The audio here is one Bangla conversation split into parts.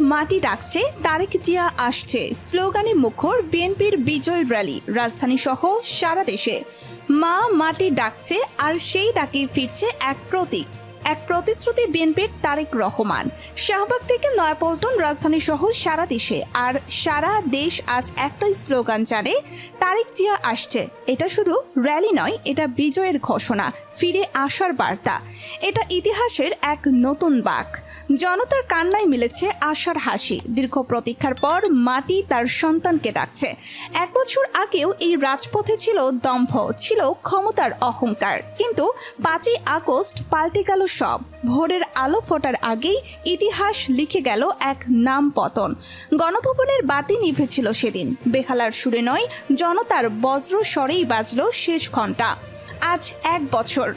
মাটি ডাকছে, তারেক জিয়া আসছে। স্লোগানে মুখর বিএনপির বিজয় র্যালি রাজধানী সহ সারা দেশে। মা মাটি ডাকছে আর সেই ডাকে ফিরছে এক প্রতীক। এক প্রতিশ্রুতি বিএনপির তারেক রহমান। শাহবাগ থেকে নয়াপল্টন রাজধানী সহ সারা দেশে। আর সারা দেশ আজ একটাই স্লোগান জানে, তারেক জিয়া আসছে। এটা শুধু র্যালি নয়, এটা বিজয়ের ঘোষণা, ফিরে আসার বার্তা। এটা ইতিহাসের এক নতুন বাক। জনতার কান্নায় মিলেছে আশার হাসি। দীর্ঘ প্রতীক্ষার পর মাটি তার সন্তানকে ডাকছে। এক বছর আগেও এই রাজপথে ছিল দম্ভ, ছিল ক্ষমতার অহংকার। কিন্তু পাঁচই আগস্ট পাল্টে গেল সব। ভোরের আলো ফোটার আগেই ইতিহাস লিখে গেল এক নাম পতন গণভবনের বাতি নিভেছিল সেদিন। বেহালার সুরে নয়, জনতার বজ্র স্বরেই বাজল শেষ ঘণ্টা। আজ এক বছর।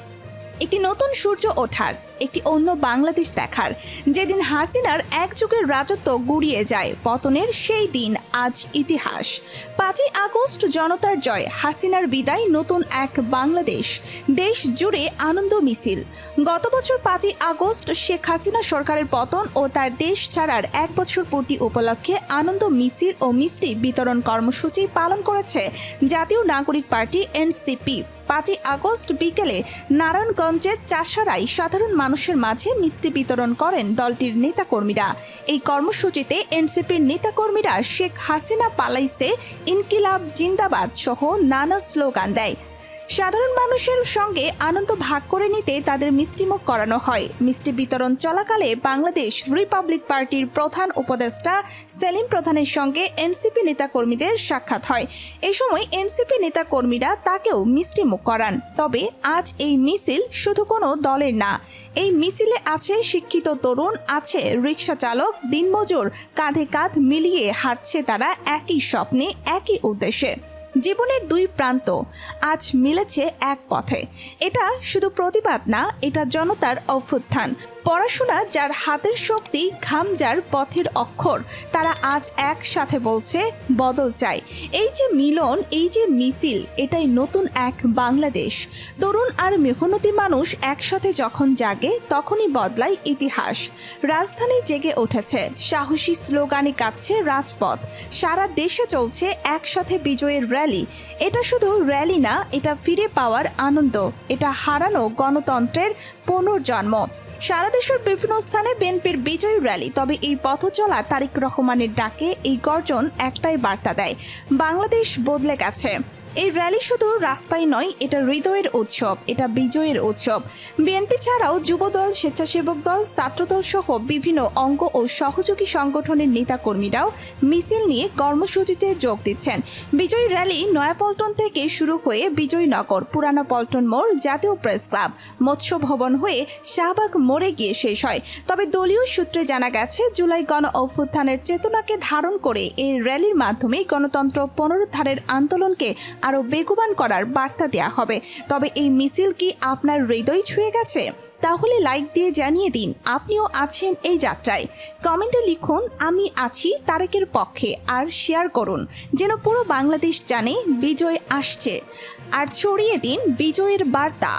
একটি নতুন সূর্য ওঠার, একটি অন্য বাংলাদেশ দেখার। যেদিন হাসিনার এক যুগের রাজত্ব গুড়িয়ে যায়, পতনের সেই দিন আজ ইতিহাস। পাঁচই আগস্ট জনতার জয়, হাসিনার বিদায় নতুন এক বাংলাদেশ। দেশ জুড়ে আনন্দ মিছিল। গত বছর পাঁচই আগস্ট শেখ হাসিনা সরকারের পতন ও তার দেশ ছাড়ার এক বছর পূর্তি উপলক্ষে আনন্দ মিছিল ও মিষ্টি বিতরণ কর্মসূচি পালন করেছে জাতীয় নাগরিক পার্টি এনসিপি। পাঁচই আগস্ট বিকেলে নারায়ণগঞ্জের চাষারাই সাধারণ মানুষের মাঝে মিষ্টি বিতরণ করেন দলটির নেতাকর্মীরা। এই কর্মসূচিতে এনসিপির নেতাকর্মীরা শেখ হাসিনা পালাইসে ইনকিলাব জিন্দাবাদ সহ নানা স্লোগান দেয়। সাধারণ মানুষের সঙ্গে আনন্দ ভাগ করে নিতে তাদের মিষ্টিমুখ করানো হয়। মিষ্টি বিতরণ চলাকালে বাংলাদেশ রিপাবলিক পার্টির প্রধান উপদেষ্টা সেলিম প্রধানের সঙ্গে এনসিপি নেতাকর্মীদের সাক্ষাৎ হয়। এই সময় এনসিপি নেতাকর্মীরা তাকেও মিষ্টিমুখ করান। তবে আজ এই মিছিল শুধু কোনো দলের না, এই মিছিলে আছে শিক্ষিত তরুণ, আছে রিক্সা চালক, দিনমজুর, কাঁধে কাঁধ মিলিয়ে হাঁটছে তারা একই স্বপ্নে, একই উদ্দেশ্যে। জীবনের দুই প্রান্ত আজ মিলেছে এক পথে। এটা শুধু প্রতিবাদ না এটা জনতার অভ্যুত্থান। পড়াশোনা যার হাতের শক্তি ঘাম যার পথের অক্ষর, তারা আজ একসাথে বলছে, বদল চাই। এই যে মিলন, এই যে মিছিল, এটাই নতুন এক বাংলাদেশ। তরুণ আর মেহনতি মানুষ একসাথে যখন জাগে, তখনই বদলায় ইতিহাস। রাজধানী জেগে উঠেছে, সাহসী স্লোগানে কাঁপছে রাজপথ। সারা দেশে চলছে একসাথে বিজয়ের র্যালি। এটা শুধু র্যালি না, এটা ফিরে পাওয়ার আনন্দ। এটা হারানো গণতন্ত্রের পুনর্জন্ম। সারা দেশের বিভিন্ন স্থানে বিএনপির বিজয়ী র্যালি, তবে এই পথ চলা তারিক রহমানের ডাকে এই গর্জন একটাই বার্তা দেয়। বাংলাদেশ বদলে গেছে। এই র্যালি শুধু রাস্তায় নয়, এটা হৃদয়ের উৎসব, এটা বিজয়ের উৎসব। বিএনপি ছাড়াও যুবদল, স্বেচ্ছাসেবক দল, ছাত্রদল সহ বিভিন্ন অঙ্গ ও সহযোগী সংগঠনের নেতাকর্মীরাও মিছিল নিয়ে কর্মসূচিতে যোগ দিচ্ছেন। বিজয় র্যালি নয়াপল্টন থেকে শুরু হয়ে বিজয়নগর, পুরানো পল্টন মোড়, জাতীয় প্রেস ক্লাব, মৎস্য ভবন হয়ে শাহবাগ মোড়ে গিয়ে শেষ হয়। তবে দলীয় সূত্রে জানা গেছে, জুলাই গণ অভ্যুত্থানের চেতনাকে ধারণ করে এই র্যালির মাধ্যমে গণতন্ত্র পুনরুদ্ধারের আন্দোলনকে আরও বেগবান করার বার্তা দেওয়া হবে। তবে এই মিছিল কি আপনার হৃদয় ছুঁয়ে গেছে? তাহলে লাইক দিয়ে জানিয়ে দিন, আপনিও আছেন এই যাত্রায়। কমেন্টে লিখুন, আমি আছি তারেকের পক্ষে, আর শেয়ার করুন, যেন পুরো বাংলাদেশ জানে বিজয় আসছে। আর ছড়িয়ে দিন বিজয়ের বার্তা।